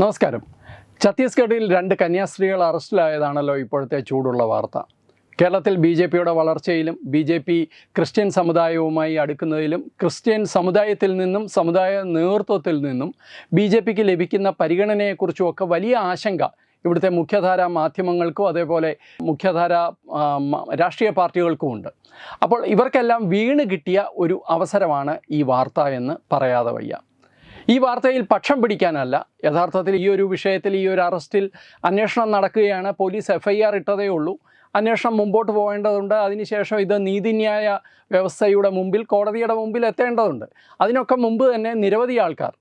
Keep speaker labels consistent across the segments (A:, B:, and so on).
A: നമസ്കാരം. ഛത്തീസ്ഗഡിൽ രണ്ട് കന്യാസ്ത്രീകൾ അറസ്റ്റിലായതാണല്ലോ ഇപ്പോഴത്തെ ചൂടുള്ള വാർത്ത. കേരളത്തിൽ ബി ജെ പിയുടെ വളർച്ചയിലും ബി ജെ പി ക്രിസ്ത്യൻ സമുദായവുമായി അടുക്കുന്നതിലും ക്രിസ്ത്യൻ സമുദായത്തിൽ നിന്നും സമുദായ നേതൃത്വത്തിൽ നിന്നും ബി ജെ പിക്ക് ലഭിക്കുന്ന പരിഗണനയെക്കുറിച്ചുമൊക്കെ വലിയ ആശങ്ക ഇവിടുത്തെ മുഖ്യധാര മാധ്യമങ്ങൾക്കും അതേപോലെ മുഖ്യധാര രാഷ്ട്രീയ പാർട്ടികൾക്കും ഉണ്ട്. അപ്പോൾ ഇവർക്കെല്ലാം വീണ് കിട്ടിയ ഒരു അവസരമാണ് ഈ വാർത്ത എന്ന് പറയാതെ വയ്യ. ഈ വാർത്തയിൽ പക്ഷം പിടിക്കാനല്ല. യഥാർത്ഥത്തിൽ ഈ ഒരു വിഷയത്തിൽ ഈ ഒരു അറസ്റ്റിൽ അന്വേഷണം നടക്കുകയാണ്. പോലീസ് എഫ് ഐ ആർ ഇട്ടതേ ഉള്ളൂ. അന്വേഷണം മുമ്പോട്ട് പോകേണ്ടതുണ്ട്. അതിനുശേഷം ഇത് നീതിന്യായ വ്യവസ്ഥയുടെ മുമ്പിൽ കോടതിയുടെ മുമ്പിൽ എത്തേണ്ടതുണ്ട്. അതിനൊക്കെ മുമ്പ് തന്നെ നിരവധി ആൾക്കാർ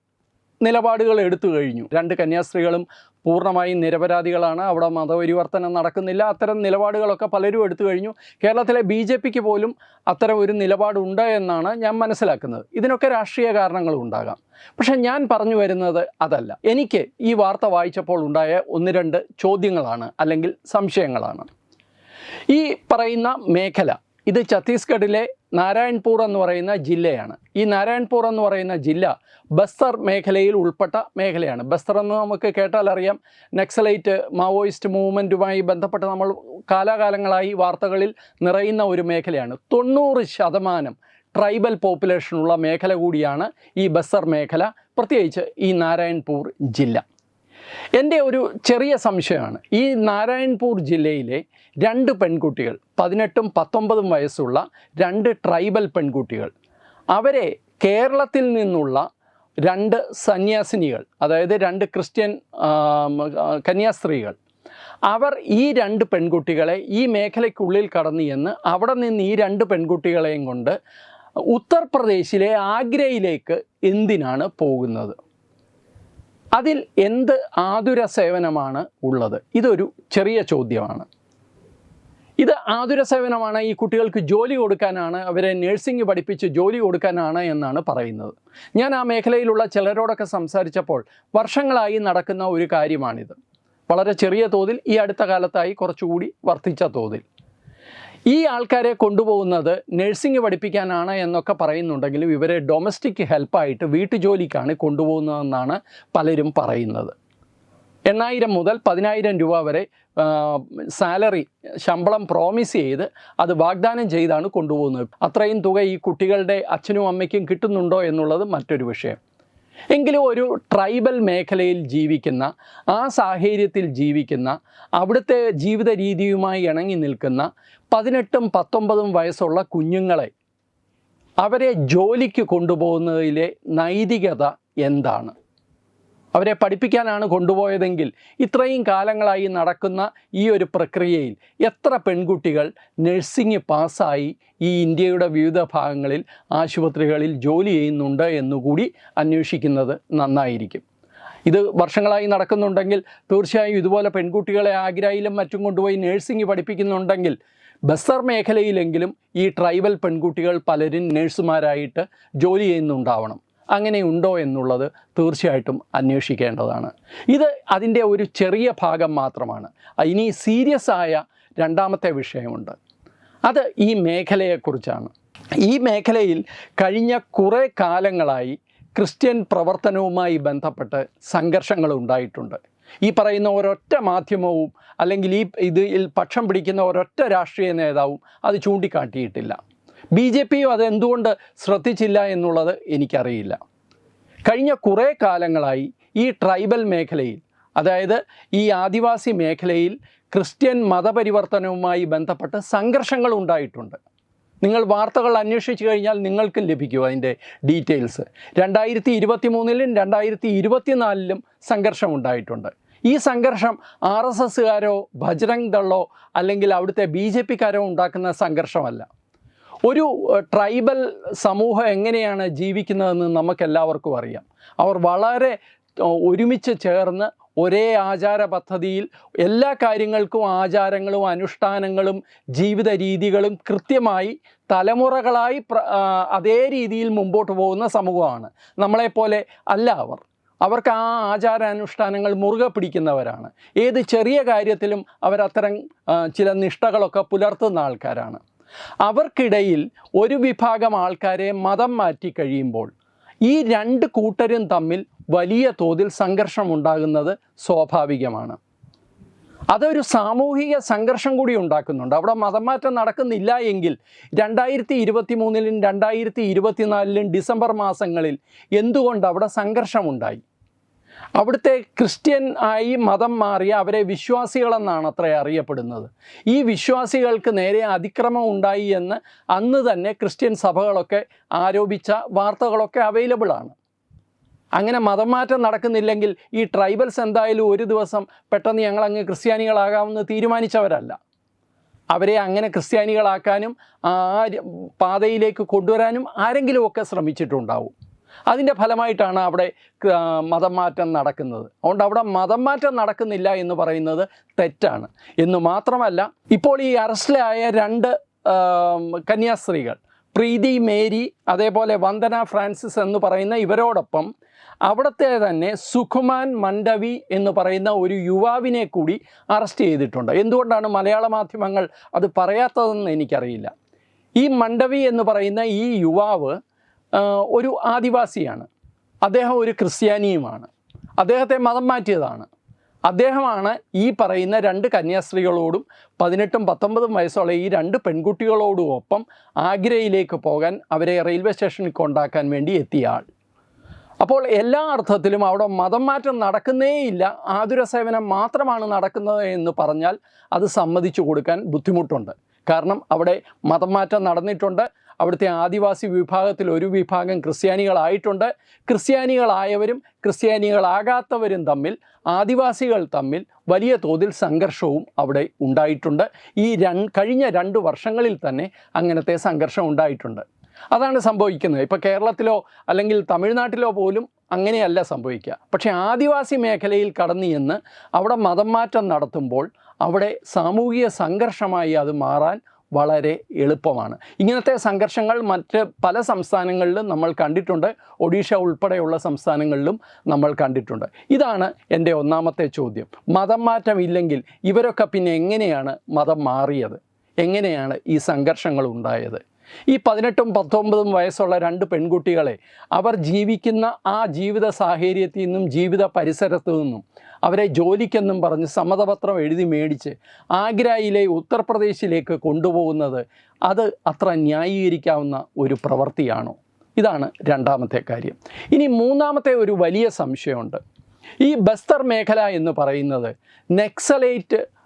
A: നിലപാടുകൾ എടുത്തു കഴിഞ്ഞു. രണ്ട് കന്യാസ്ത്രീകളും പൂർണമായും നിരപരാധികളാണ്. അവിടെ മതപരിവർത്തനം നടക്കുന്നില്ല. അത്തരം നിലപാടുകളൊക്കെ പലരും എടുത്തു കഴിഞ്ഞു. കേരളത്തിലെ ബി ജെ പിക്ക് പോലും അത്തരം ഒരു നിലപാടുണ്ട് എന്നാണ് ഞാൻ മനസ്സിലാക്കുന്നത്. ഇതിനൊക്കെ രാഷ്ട്രീയ കാരണങ്ങളും ഉണ്ടാകാം. പക്ഷെ ഞാൻ പറഞ്ഞു വരുന്നത് അതല്ല. എനിക്ക് ഈ വാർത്ത വായിച്ചപ്പോൾ ഉണ്ടായ ഒന്ന് രണ്ട് ചോദ്യങ്ങളാണ് അല്ലെങ്കിൽ സംശയങ്ങളാണ്. ഈ പറയുന്ന മേഖല ഇത് ഛത്തീസ്ഗഡിലെ നാരായൺപൂർ എന്ന് പറയുന്ന ജില്ലയാണ്. ഈ നാരായൺപൂർ എന്ന് പറയുന്ന ജില്ല ബസ്തർ മേഖലയിൽ ഉൾപ്പെട്ട മേഖലയാണ്. ബസ്തർ എന്ന് നമുക്ക് കേട്ടാൽ അറിയാം. നക്സലൈറ്റ് മാവോയിസ്റ്റ് മൂവ്മെന്റുമായി ബന്ധപ്പെട്ട് നമ്മൾ കാലാകാലങ്ങളായി വാർത്തകളിൽ നിറയുന്ന ഒരു മേഖലയാണ്. തൊണ്ണൂറ് ശതമാനം ട്രൈബൽ പോപ്പുലേഷനുള്ള മേഖല കൂടിയാണ് ഈ ബസ്സർ മേഖല. പ്രത്യേകിച്ച് ഈ നാരായൺപൂർ ജില്ല. എന്റെ ഒരു ചെറിയ സംശയമാണ്. ഈ നാരായൺപൂർ ജില്ലയിലെ രണ്ട് പെൺകുട്ടികൾ പതിനെട്ടും പത്തൊമ്പതും വയസ്സുള്ള രണ്ട് ട്രൈബൽ പെൺകുട്ടികൾ അവരെ കേരളത്തിൽ നിന്നുള്ള രണ്ട് സന്യാസിനികൾ അതായത് രണ്ട് ക്രിസ്ത്യൻ കന്യാസ്ത്രീകൾ അവർ ഈ രണ്ട് പെൺകുട്ടികളെ ഈ മേഖലയ്ക്കുള്ളിൽ കടന്നു എന്ന് അവിടെ നിന്ന് ഈ രണ്ട് പെൺകുട്ടികളെയും കൊണ്ട് ഉത്തർപ്രദേശിലെ ആഗ്രയിലേക്ക് എന്തിനാണ് പോകുന്നത്? അതിൽ എന്ത് ആതുര സേവനമാണ് ഉള്ളത്? ഇതൊരു ചെറിയ ചോദ്യമാണ്. ഇത് ആതുര സേവനമാണ് ഈ കുട്ടികൾക്ക് ജോലി കൊടുക്കാനാണ് അവരെ നഴ്സിംഗ് പഠിപ്പിച്ച് ജോലി കൊടുക്കാനാണ് എന്നാണ് പറയുന്നത്. ഞാൻ ആ മേഖലയിലുള്ള ചിലരോടൊക്കെ സംസാരിച്ചപ്പോൾ വർഷങ്ങളായി നടക്കുന്ന ഒരു കാര്യമാണിത്. വളരെ ചെറിയ തോതിൽ ഈ അടുത്ത കാലത്തായി കുറച്ചുകൂടി വർദ്ധിച്ച തോതിൽ. ഈ ആൾക്കാരെ കൊണ്ടുപോകുന്നത് നഴ്സിംഗ് പഠിപ്പിക്കാനാണ് എന്നൊക്കെ പറയുന്നുണ്ടെങ്കിലും ഇവരെ ഡൊമസ്റ്റിക് ഹെൽപ്പായിട്ട് വീട്ടുജോലിക്കാണ് കൊണ്ടുപോകുന്നതെന്നാണ് പലരും പറയുന്നത്. എണ്ണായിരം മുതൽ പതിനായിരം രൂപ വരെ സാലറി ശമ്പളം പ്രോമിസ് ചെയ്ത് അത് വാഗ്ദാനം ചെയ്താണ് കൊണ്ടുപോകുന്നത്. അത്രയും തുക ഈ കുട്ടികളുടെ അച്ഛനും അമ്മയ്ക്കും കിട്ടുന്നുണ്ടോ എന്നുള്ളത് മറ്റൊരു വിഷയം. എങ്കിലും ഒരു ട്രൈബൽ മേഖലയിൽ ജീവിക്കുന്ന ആ സാഹചര്യത്തിൽ ജീവിക്കുന്ന അവിടുത്തെ ജീവിത രീതിയുമായി ഇണങ്ങി നിൽക്കുന്ന പതിനെട്ടും പത്തൊമ്പതും വയസ്സുള്ള കുഞ്ഞുങ്ങളെ അവരെ ജോലിക്ക് കൊണ്ടുപോകുന്നതിലെ നൈതികത എന്താണ്? അവരെ പഠിപ്പിക്കാനാണ് കൊണ്ടുപോയതെങ്കിൽ ഇത്രയും കാലങ്ങളായി നടക്കുന്ന ഈ ഒരു പ്രക്രിയയിൽ എത്ര പെൺകുട്ടികൾ നഴ്സിംഗ് പാസ്സായി ഈ ഇന്ത്യയുടെ വിവിധ ഭാഗങ്ങളിൽ ആശുപത്രികളിൽ ജോലി ചെയ്യുന്നുണ്ട് എന്നുകൂടി അന്വേഷിക്കുന്നത് നന്നായിരിക്കും. ഇത് വർഷങ്ങളായി നടക്കുന്നുണ്ടെങ്കിൽ തീർച്ചയായും ഇതുപോലെ പെൺകുട്ടികളെ ആഗ്രയിലും മറ്റും കൊണ്ടുപോയി നഴ്സിംഗ് പഠിപ്പിക്കുന്നുണ്ടെങ്കിൽ ബസ്സർ മേഖലയിലെങ്കിലും ഈ ട്രൈബൽ പെൺകുട്ടികൾ പലരും നഴ്സുമാരായിട്ട് ജോലി ചെയ്യുന്നുണ്ടാവണം. അങ്ങനെ ഉണ്ടോ എന്നുള്ളത് തീർച്ചയായിട്ടും അന്വേഷിക്കേണ്ടതാണ്. ഇത് അതിന്റെ ഒരു ചെറിയ ഭാഗം മാത്രമാണ്. ഇനി സീരിയസ് ആയ രണ്ടാമത്തെ വിഷയമുണ്ട്. അത് ഈ മേഖലയെക്കുറിച്ചാണ്. ഈ മേഖലയിൽ കഴിഞ്ഞ കുറേ കാലങ്ങളായി ക്രിസ്ത്യൻ പ്രവർത്തനവുമായി ബന്ധപ്പെട്ട് സംഘർഷങ്ങൾ ഉണ്ടായിട്ടുണ്ട്. ഈ പറയുന്ന ഒരൊറ്റ മാധ്യമവും അല്ലെങ്കിൽ ഈ ഇതിൽ പക്ഷം പിടിക്കുന്ന ഒരൊറ്റ രാഷ്ട്രീയ നേതാവും അത് ചൂണ്ടിക്കാട്ടിയിട്ടില്ല. ബി ജെ പിയും അത് ശ്രദ്ധിച്ചില്ല എന്നുള്ളത് എനിക്കറിയില്ല. കഴിഞ്ഞ കുറേ കാലങ്ങളായി ഈ ട്രൈബൽ മേഖലയിൽ അതായത് ഈ ആദിവാസി മേഖലയിൽ ക്രിസ്ത്യൻ മതപരിവർത്തനവുമായി ബന്ധപ്പെട്ട് സംഘർഷങ്ങൾ ഉണ്ടായിട്ടുണ്ട്. നിങ്ങൾ വാർത്തകൾ അന്വേഷിച്ച് കഴിഞ്ഞാൽ നിങ്ങൾക്കും ലഭിക്കും അതിന്റെ ഡീറ്റെയിൽസ്. രണ്ടായിരത്തി ഇരുപത്തി മൂന്നിലും രണ്ടായിരത്തി ഇരുപത്തിനാലിലും സംഘർഷം ഉണ്ടായിട്ടുണ്ട്. ഈ സംഘർഷം ആർ എസ് എസ്സുകാരോ ബജ്രംഗ് ദളോ അല്ലെങ്കിൽ അവിടുത്തെ ബി ജെ പിക്കാരോ ഉണ്ടാക്കുന്ന സംഘർഷമല്ല. ഒരു ട്രൈബൽ സമൂഹം എങ്ങനെയാണ് ജീവിക്കുന്നതെന്ന് നമുക്കെല്ലാവർക്കും അറിയാം. അവർ വളരെ ഒരുമിച്ച് ചേർന്ന് ഒരേ ആചാര പദ്ധതിയിൽ എല്ലാ കാര്യങ്ങൾക്കും ആചാരങ്ങളും അനുഷ്ഠാനങ്ങളും ജീവിത രീതികളും കൃത്യമായി തലമുറകളായി അതേ രീതിയിൽ മുമ്പോട്ട് പോകുന്ന സമൂഹമാണ്. നമ്മളെപ്പോലെ അല്ല അവർ. അവർക്ക് ആ ആചാരാനുഷ്ഠാനങ്ങൾ മുറുകെ പിടിക്കുന്നവരാണ്. ഏത് ചെറിയ കാര്യത്തിലും അവരത്തരം ചില നിഷ്ഠകളൊക്കെ പുലർത്തുന്ന ആൾക്കാരാണ്. അവർക്കിടയിൽ ഒരു വിഭാഗം ആൾക്കാരെ മതം മാറ്റി കഴിയുമ്പോൾ ഈ രണ്ട് കൂട്ടരും തമ്മിൽ വലിയ തോതിൽ സംഘർഷം ഉണ്ടാകുന്നത് സ്വാഭാവികമാണ്. അതൊരു സാമൂഹിക സംഘർഷം കൂടി ഉണ്ടാക്കുന്നുണ്ട്. അവിടെ മതമാറ്റം നടക്കുന്നില്ല എങ്കിൽ രണ്ടായിരത്തി ഇരുപത്തി മൂന്നിലും രണ്ടായിരത്തി ഇരുപത്തിനാലിലും ഡിസംബർ മാസങ്ങളിൽ എന്തുകൊണ്ട് അവിടെ സംഘർഷമുണ്ടായി? അവിടുത്തെ ക്രിസ്ത്യൻ ആയി മതം മാറിയ അവരെ വിശ്വാസികളെന്നാണ് അത്ര അറിയപ്പെടുന്നത്. ഈ വിശ്വാസികൾക്ക് നേരെ അതിക്രമം ഉണ്ടായി എന്ന് അന്ന് തന്നെ ക്രിസ്ത്യൻ സഭകളൊക്കെ ആരോപിച്ച വാർത്തകളൊക്കെ അവൈലബിൾ ആണ്. അങ്ങനെ മതമാറ്റം നടക്കുന്നില്ലെങ്കിൽ ഈ ട്രൈബൽസ് എന്തായാലും ഒരു ദിവസം പെട്ടെന്ന് ഞങ്ങളങ്ങ് ക്രിസ്ത്യാനികളാകാമെന്ന് തീരുമാനിച്ചവരല്ല. അവരെ അങ്ങനെ ക്രിസ്ത്യാനികളാക്കാനും ആ പാതയിലേക്ക് കൊണ്ടുവരാനും ആരെങ്കിലുമൊക്കെ ശ്രമിച്ചിട്ടുണ്ടാവും. അതിന്റെ ഫലമായിട്ടാണ് അവിടെ മതം മാറ്റം നടക്കുന്നത്. അതുകൊണ്ട് അവിടെ മതം മാറ്റം നടക്കുന്നില്ല എന്ന് പറയുന്നത് തെറ്റാണ്. എന്ന് മാത്രമല്ല ഇപ്പോൾ ഈ അറസ്റ്റിലായ രണ്ട് കന്യാസ്ത്രീകൾ പ്രീതി മേരി അതേപോലെ വന്ദന ഫ്രാൻസിസ് എന്ന് പറയുന്ന ഇവരോടൊപ്പം അവിടുത്തെ തന്നെ സുഖുമാൻ മണ്ഡവി എന്ന് പറയുന്ന ഒരു യുവാവിനെ കൂടി അറസ്റ്റ് ചെയ്തിട്ടുണ്ട്. എന്തുകൊണ്ടാണ് മലയാള മാധ്യമങ്ങൾ അത് പറയാത്തതെന്ന് എനിക്കറിയില്ല. ഈ മണ്ഡവി എന്ന് പറയുന്ന ഈ യുവാവ് ഒരു ആദിവാസിയാണ്. അദ്ദേഹം ഒരു ക്രിസ്ത്യാനിയുമാണ്. അദ്ദേഹത്തെ മതം മാറ്റിയതാണ്. അദ്ദേഹമാണ് ഈ പറയുന്ന രണ്ട് കന്യാസ്ത്രീകളോടും പതിനെട്ടും പത്തൊമ്പതും വയസ്സുള്ള ഈ രണ്ട് പെൺകുട്ടികളോടും ഒപ്പം ആഗ്രയിലേക്ക് പോകാൻ അവരെ റെയിൽവേ സ്റ്റേഷനിൽ കൊണ്ടാക്കാൻ വേണ്ടി എത്തിയ ആൾ. അപ്പോൾ എല്ലാ അർത്ഥത്തിലും അവിടെ മതം മാറ്റം നടക്കുന്നേയില്ല. ആതുര സേവനം മാത്രമാണ് നടക്കുന്നത് എന്ന് പറഞ്ഞാൽ അത് സമ്മതിച്ചു കൊടുക്കാൻ ബുദ്ധിമുട്ടുണ്ട്. കാരണം അവിടെ മതം മാറ്റം നടന്നിട്ടുണ്ട്. അവിടുത്തെ ആദിവാസി വിഭാഗത്തിൽ ഒരു വിഭാഗം ക്രിസ്ത്യാനികളായിട്ടുണ്ട്. ക്രിസ്ത്യാനികളായവരും ക്രിസ്ത്യാനികളാകാത്തവരും തമ്മിൽ ആദിവാസികൾ തമ്മിൽ വലിയ തോതിൽ സംഘർഷവും അവിടെ ഉണ്ടായിട്ടുണ്ട്. ഈ കഴിഞ്ഞ രണ്ട് വർഷങ്ങളിൽ തന്നെ അങ്ങനത്തെ സംഘർഷം ഉണ്ടായിട്ടുണ്ട്. അതാണ് സംഭവിക്കുന്നത്. ഇപ്പോൾ കേരളത്തിലോ അല്ലെങ്കിൽ തമിഴ്നാട്ടിലോ പോലും അങ്ങനെയല്ല സംഭവിക്കുക. പക്ഷേ ആദിവാസി മേഖലയിൽ കടന്നു ചെന്ന് അവിടെ മതം മാറ്റം നടത്തുമ്പോൾ അവിടെ സാമൂഹിക സംഘർഷമായി അത് മാറാൻ വളരെ എളുപ്പമാണ്. ഇങ്ങനത്തെ സംഘർഷങ്ങൾ മറ്റ് പല സംസ്ഥാനങ്ങളിലും നമ്മൾ കണ്ടിട്ടുണ്ട്. ഒഡീഷ ഉൾപ്പെടെയുള്ള സംസ്ഥാനങ്ങളിലും നമ്മൾ കണ്ടിട്ടുണ്ട്. ഇതാണ് എന്റെ ഒന്നാമത്തെ ചോദ്യം. മതം മാറ്റം ഇല്ലെങ്കിൽ ഇവരൊക്കെ പിന്നെ എങ്ങനെയാണ് മതം മാറിയത്? എങ്ങനെയാണ് ഈ സംഘർഷങ്ങൾ ഉണ്ടായത്? ഈ പതിനെട്ടും പത്തൊമ്പതും വയസ്സുള്ള രണ്ട് പെൺകുട്ടികളെ അവർ ജീവിക്കുന്ന ആ ജീവിത സാഹചര്യത്തിൽ നിന്നും ജീവിത പരിസരത്തു നിന്നും അവരെ ജോലിക്കെന്നും പറഞ്ഞ് സമ്മതപത്രം എഴുതി മേടിച്ച് ആഗ്രയിലെ ഉത്തർപ്രദേശിലേക്ക് കൊണ്ടുപോകുന്നത് അത് അത്ര ന്യായീകരിക്കാവുന്ന ഒരു പ്രവൃത്തിയാണോ? ഇതാണ് രണ്ടാമത്തെ കാര്യം. ഇനി മൂന്നാമത്തെ ഒരു വലിയ സംശയമുണ്ട്. ഈ ബസ്തർ മേഖല എന്ന് പറയുന്നത് നെക്സലൈറ്റ്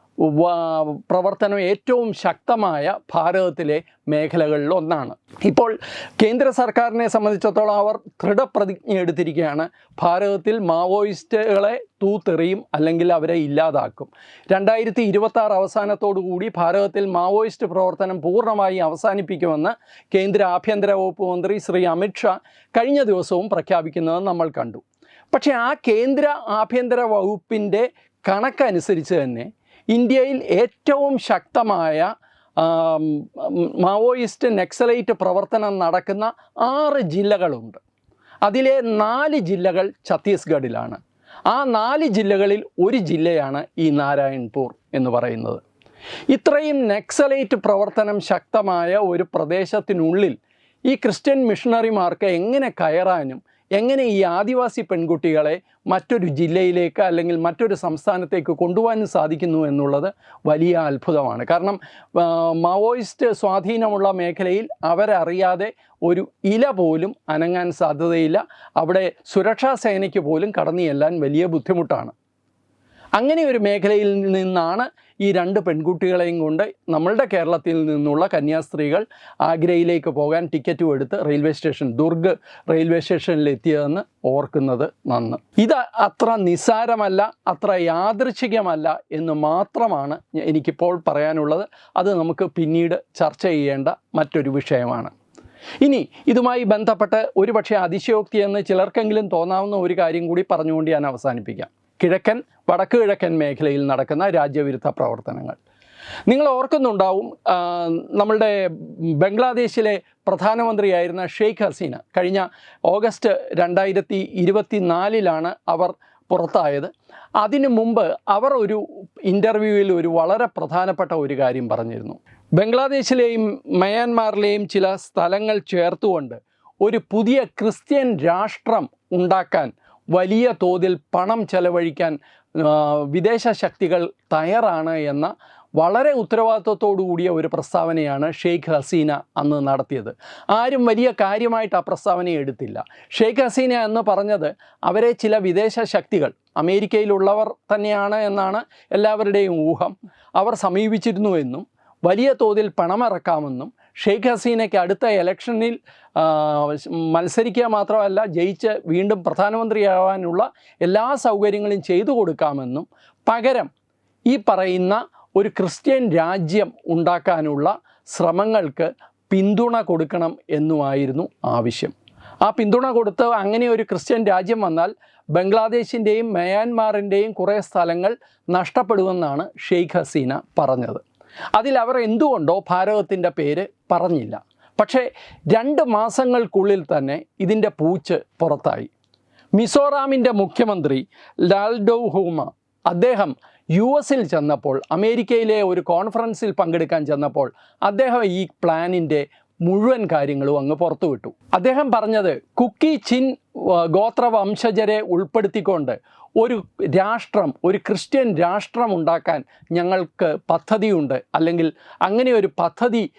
A: പ്രവർത്തനം ഏറ്റവും ശക്തമായ ഭാരതത്തിലെ മേഖലകളിൽ ഒന്നാണ്. ഇപ്പോൾ കേന്ദ്ര സർക്കാരിനെ സംബന്ധിച്ചിടത്തോളം അവർ ദൃഢപ്രതിജ്ഞ എടുത്തിരിക്കുകയാണ്. ഭാരതത്തിൽ മാവോയിസ്റ്റുകളെ തൂത്തെറിയും അല്ലെങ്കിൽ അവരെ ഇല്ലാതാക്കും. രണ്ടായിരത്തി ഇരുപത്തി ആറ് അവസാനത്തോടുകൂടി ഭാരതത്തിൽ മാവോയിസ്റ്റ് പ്രവർത്തനം പൂർണമായി അവസാനിപ്പിക്കുമെന്ന് കേന്ദ്ര ആഭ്യന്തര വകുപ്പ് മന്ത്രി ശ്രീ അമിത്ഷാ കഴിഞ്ഞ ദിവസവും പ്രഖ്യാപിക്കുന്നത് നമ്മൾ കണ്ടു. പക്ഷേ ആ കേന്ദ്ര ആഭ്യന്തര വകുപ്പിന്റെ കണക്കനുസരിച്ച് തന്നെ ഇന്ത്യയിൽ ഏറ്റവും ശക്തമായ മാവോയിസ്റ്റ് നെക്സലൈറ്റ് പ്രവർത്തനം നടക്കുന്ന ആറ് ജില്ലകളുണ്ട്. അതിലെ നാല് ജില്ലകൾ ഛത്തീസ്ഗഡിലാണ്. ആ നാല് ജില്ലകളിൽ ഒരു ജില്ലയാണ് ഈ നാരായൺപൂർ എന്ന് പറയുന്നത്. ഇത്രയും നെക്സലൈറ്റ് പ്രവർത്തനം ശക്തമായ ഒരു പ്രദേശത്തിനുള്ളിൽ ഈ ക്രിസ്ത്യൻ മിഷണറിമാർക്ക് എങ്ങനെ കയറാനും എങ്ങനെ ഈ ആദിവാസി പെൺകുട്ടികളെ മറ്റൊരു ജില്ലയിലേക്ക് അല്ലെങ്കിൽ മറ്റൊരു സംസ്ഥാനത്തേക്ക് കൊണ്ടുപോകാനും സാധിക്കുന്നു എന്നുള്ളത് വലിയ അത്ഭുതമാണ്. കാരണം മാവോയിസ്റ്റ് സ്വാധീനമുള്ള മേഖലയിൽ അവരറിയാതെ ഒരു ഇല പോലും അനങ്ങാൻ സാധ്യതയില്ല. അവിടെ സുരക്ഷാ സേനയ്ക്ക് പോലും കടന്നു ചെല്ലാൻ വലിയ ബുദ്ധിമുട്ടാണ്. അങ്ങനെ ഒരു മേഖലയിൽ നിന്നാണ് ഈ രണ്ട് പെൺകുട്ടികളെയും കൊണ്ട് നമ്മളുടെ കേരളത്തിൽ നിന്നുള്ള കന്യാസ്ത്രീകൾ ആഗ്രയിലേക്ക് പോകാൻ ടിക്കറ്റും എടുത്ത് റെയിൽവേ സ്റ്റേഷൻ ദുർഗ് റെയിൽവേ സ്റ്റേഷനിൽ എത്തിയതെന്ന് ഓർക്കുന്നത് നന്ന്. ഇത് അത്ര നിസ്സാരമല്ല അത്ര യാദൃച്ഛികമല്ല എന്ന് മാത്രമാണ് എനിക്കിപ്പോൾ പറയാനുള്ളത്. അത് നമുക്ക് പിന്നീട് ചർച്ച ചെയ്യേണ്ട മറ്റൊരു വിഷയമാണ്. ഇനി ഇതുമായി ബന്ധപ്പെട്ട് ഒരുപക്ഷെ അതിശയോക്തി എന്ന് ചിലർക്കെങ്കിലും തോന്നാവുന്ന ഒരു കാര്യം കൂടി പറഞ്ഞുകൊണ്ട് ഞാൻ അവസാനിപ്പിക്കാം. കിഴക്കൻ വടക്ക് കിഴക്കൻ മേഖലയിൽ നടക്കുന്ന രാജ്യവിരുദ്ധ പ്രവർത്തനങ്ങൾ. നിങ്ങൾ ഓർക്കുന്നുണ്ടാവും നമ്മളുടെ ബംഗ്ലാദേശിലെ പ്രധാനമന്ത്രിയായിരുന്ന ഷെയ്ഖ് ഹസീന കഴിഞ്ഞ ഓഗസ്റ്റ് രണ്ടായിരത്തി ഇരുപത്തി നാലിലാണ് അവർ പുറത്തായത്. അതിനു മുമ്പ് അവർ ഒരു ഇന്റർവ്യൂവിൽ ഒരു വളരെ പ്രധാനപ്പെട്ട ഒരു കാര്യം പറഞ്ഞിരുന്നു. ബംഗ്ലാദേശിലെയും മയാൻമാറിലെയും ചില സ്ഥലങ്ങൾ ചേർത്തുകൊണ്ട് ഒരു പുതിയ ക്രിസ്ത്യൻ രാഷ്ട്രം ഉണ്ടാക്കാൻ വലിയ തോതിൽ പണം ചെലവഴിക്കാൻ വിദേശ ശക്തികൾ തയ്യാറാണ് എന്ന വളരെ ഉത്തരവാദിത്വത്തോടു കൂടിയ ഒരു പ്രസ്താവനയാണ് ഷെയ്ഖ് ഹസീന അന്ന് നടത്തിയത്. ആരും വലിയ കാര്യമായിട്ട് ആ പ്രസ്താവനയെ എടുത്തില്ല. ഷെയ്ഖ് ഹസീന എന്ന് പറഞ്ഞത് അവരെ ചില വിദേശ ശക്തികൾ അമേരിക്കയിലുള്ളവർ തന്നെയാണ് എന്നാണ് എല്ലാവരുടെയും ഊഹം. അവർ സമീപിച്ചിരുന്നു എന്നും വലിയ തോതിൽ പണമിറക്കാമെന്നും ഷെയ്ഖ് ഹസീനയ്ക്ക് അടുത്ത ഇലക്ഷനിൽ മത്സരിക്കുക മാത്രമല്ല ജയിച്ച് വീണ്ടും പ്രധാനമന്ത്രിയാവാനുള്ള എല്ലാ സൗകര്യങ്ങളും ചെയ്തു കൊടുക്കാമെന്നും പകരം ഈ പറയുന്ന ഒരു ക്രിസ്ത്യൻ രാജ്യം ഉണ്ടാക്കാനുള്ള ശ്രമങ്ങൾക്ക് പിന്തുണ കൊടുക്കണം എന്നുമായിരുന്നു ആവശ്യം. ആ പിന്തുണ കൊടുത്ത് അങ്ങനെ ഒരു ക്രിസ്ത്യൻ രാജ്യം വന്നാൽ ബംഗ്ലാദേശിന്റെയും മ്യാൻമാറിന്റെയും കുറേ സ്ഥലങ്ങൾ നഷ്ടപ്പെടുമെന്നാണ് ഷെയ്ഖ് ഹസീന പറഞ്ഞത്. അതിൽ അവർ എന്തുകൊണ്ടോ ഭാരതത്തിന്റെ പേര് പറഞ്ഞില്ല. പക്ഷേ രണ്ട് മാസങ്ങൾക്കുള്ളിൽ തന്നെ ഇതിന്റെ പൂച്ച് പുറത്തായി. മിസോറാമിന്റെ മുഖ്യമന്ത്രി ലാൽഡോ ഹൂമ അദ്ദേഹം യു എസിൽ ചെന്നപ്പോൾ അമേരിക്കയിലെ ഒരു കോൺഫറൻസിൽ പങ്കെടുക്കാൻ ചെന്നപ്പോൾ അദ്ദേഹം ഈ പ്ലാനിന്റെ മുഴുവൻ കാര്യങ്ങളും അങ്ങ് പുറത്തുവിട്ടു അദ്ദേഹം പറഞ്ഞത് കുക്കി ചിൻ ഗോത്ര ഗോത്രവംശജരെ ഉൾപ്പെടുത്തിക്കൊണ്ട് ഒരു രാഷ്ട്രം ഒരു ക്രിസ്ത്യൻ രാഷ്ട്രം ഉണ്ടാക്കാൻ ഞങ്ങൾക്ക് പദ്ധതിയുണ്ട്. അല്ലെങ്കിൽ അങ്ങനെ ഒരു പദ്ധതി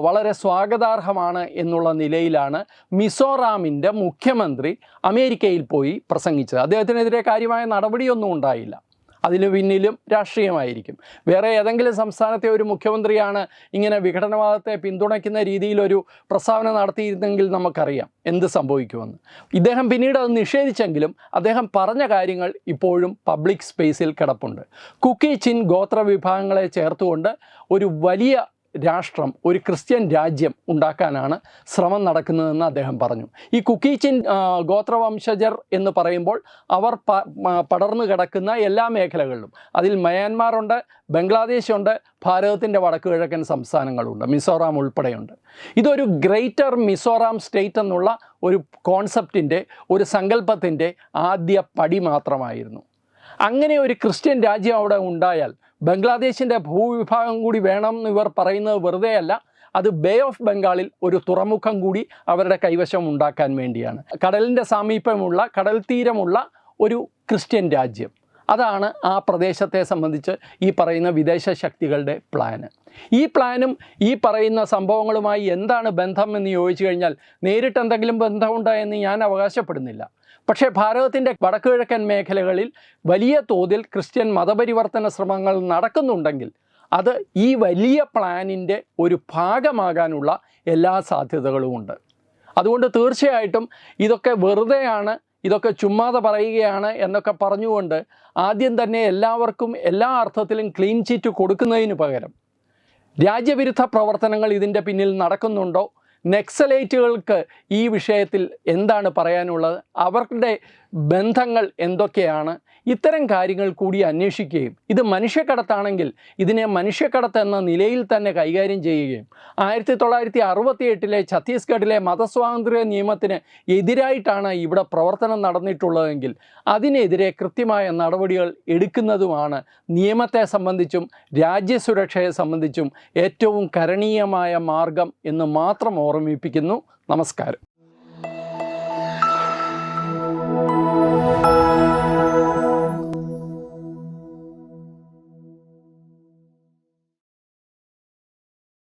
A: വളരെ സ്വാഗതാർഹമാണ് എന്നുള്ള നിലയിലാണ് മിസോറാമിന്റെ മുഖ്യമന്ത്രി അമേരിക്കയിൽ പോയി പ്രസംഗിച്ചത്. അദ്ദേഹത്തിനെതിരെ കാര്യമായ നടപടിയൊന്നും ഉണ്ടായില്ല. അതിന് പിന്നിലും രാഷ്ട്രീയമായിരിക്കും. വേറെ ഏതെങ്കിലും സംസ്ഥാനത്തെ ഒരു മുഖ്യമന്ത്രിയാണ് ഇങ്ങനെ വിഘടനവാദത്തെ പിന്തുണയ്ക്കുന്ന രീതിയിലൊരു പ്രസ്താവന നടത്തിയിരുന്നെങ്കിൽ നമുക്കറിയാം എന്ത് സംഭവിക്കുമെന്ന്. ഇദ്ദേഹം പിന്നീട് അത് നിഷേധിച്ചെങ്കിലും അദ്ദേഹം പറഞ്ഞ കാര്യങ്ങൾ ഇപ്പോഴും പബ്ലിക് സ്പേസിൽ കിടപ്പുണ്ട്. കുക്കി ചിൻ ഗോത്ര വിഭാഗങ്ങളെ ചേർത്തുകൊണ്ട് ഒരു വലിയ രാഷ്ട്രം ഒരു ക്രിസ്ത്യൻ രാജ്യം ഉണ്ടാക്കാനാണ് ശ്രമം നടക്കുന്നതെന്ന് അദ്ദേഹം പറഞ്ഞു. ഈ കുക്കീച്ചിൻ ഗോത്രവംശജർ എന്ന് പറയുമ്പോൾ അവർ പടർന്നു കിടക്കുന്ന എല്ലാ മേഖലകളിലും. അതിൽ മയാൻമാറുണ്ട് ബംഗ്ലാദേശുണ്ട് ഭാരതത്തിന്റെ വടക്കു കിഴക്കൻ സംസ്ഥാനങ്ങളുണ്ട് മിസോറാം ഉൾപ്പെടെയുണ്ട്. ഇതൊരു ഗ്രേറ്റർ മിസോറാം സ്റ്റേറ്റ് എന്നുള്ള ഒരു കോൺസെപ്റ്റിന്റെ ഒരു സങ്കല്പത്തിന്റെ ആദ്യ പടി മാത്രമായിരുന്നു. അങ്ങനെ ഒരു ക്രിസ്ത്യൻ രാജ്യം അവിടെ ഉണ്ടായാൽ ബംഗ്ലാദേശിന്റെ ഭൂവിഭാഗം കൂടി വേണം എന്ന് ഇവർ പറയുന്നത് വെറുതെയല്ല. അത് ബേ ഓഫ് ബംഗാളിൽ ഒരു തുറമുഖം കൂടി അവരുടെ കൈവശം ഉണ്ടാക്കാൻ വേണ്ടിയാണ്. കടലിന്റെ സമീപമുള്ള കടൽ തീരമുള്ള ഒരു ക്രിസ്ത്യൻ രാജ്യം. അതാണ് ആ പ്രദേശത്തെ സംബന്ധിച്ച് ഈ പറയുന്ന വിദേശ ശക്തികളുടെ പ്ലാന് ഈ പ്ലാനും ഈ പറയുന്ന സംഭവങ്ങളുമായി എന്താണ് ബന്ധം എന്ന് ചോദിച്ചു കഴിഞ്ഞാൽ നേരിട്ട് എന്തെങ്കിലും ബന്ധമുണ്ടോ എന്ന് ഞാൻ അവകാശപ്പെടുന്നില്ല. പക്ഷേ ഭാരതത്തിന്റെ വടക്കുകിഴക്കൻ മേഖലകളിൽ വലിയ തോതിൽ ക്രിസ്ത്യൻ മതപരിവർത്തന ശ്രമങ്ങൾ നടക്കുന്നുണ്ടെങ്കിൽ അത് ഈ വലിയ പ്ലാനിന്റെ ഒരു ഭാഗമാകാനുള്ള എല്ലാ സാധ്യതകളുമുണ്ട്. അതുകൊണ്ട് തീർച്ചയായിട്ടും ഇതൊക്കെ വെറുതെയാണ് ഇതൊക്കെ ചുമ്മാതെ പറയുകയാണ് എന്നൊക്കെ പറഞ്ഞുകൊണ്ട് ആദ്യം തന്നെ എല്ലാവർക്കും എല്ലാ അർത്ഥത്തിലും ക്ലീൻ ചീറ്റ് കൊടുക്കുന്നതിന് പകരം രാജ്യവിരുദ്ധ പ്രവർത്തനങ്ങൾ ഇതിന്റെ പിന്നിൽ നടക്കുന്നുണ്ടോ? നെക്സലൈറ്റുകൾക്ക് ഈ വിഷയത്തിൽ എന്താണ് പറയാനുള്ളത്? അവരുടെ ബന്ധങ്ങൾ എന്തൊക്കെയാണ്? ഇത്തരം കാര്യങ്ങൾ കൂടി അന്വേഷിക്കുകയും ഇത് മനുഷ്യക്കടത്താണെങ്കിൽ ഇതിനെ മനുഷ്യക്കടത്ത് എന്ന നിലയിൽ തന്നെ കൈകാര്യം ചെയ്യുകയും. ആയിരത്തി തൊള്ളായിരത്തി അറുപത്തി എട്ടിലെ ഛത്തീസ്ഗഡിലെ മതസ്വാതന്ത്ര്യ നിയമത്തിന് എതിരായിട്ടാണ് ഇവിടെ പ്രവർത്തനം നടന്നിട്ടുള്ളതെങ്കിൽ അതിനെതിരെ കൃത്യമായ നടപടികൾ എടുക്കുന്നതുമാണ് നിയമത്തെ സംബന്ധിച്ചും രാജ്യസുരക്ഷയെ സംബന്ധിച്ചും ഏറ്റവും കരണീയമായ മാർഗം എന്ന് മാത്രം ഓർമ്മിപ്പിക്കുന്നു. നമസ്കാരം.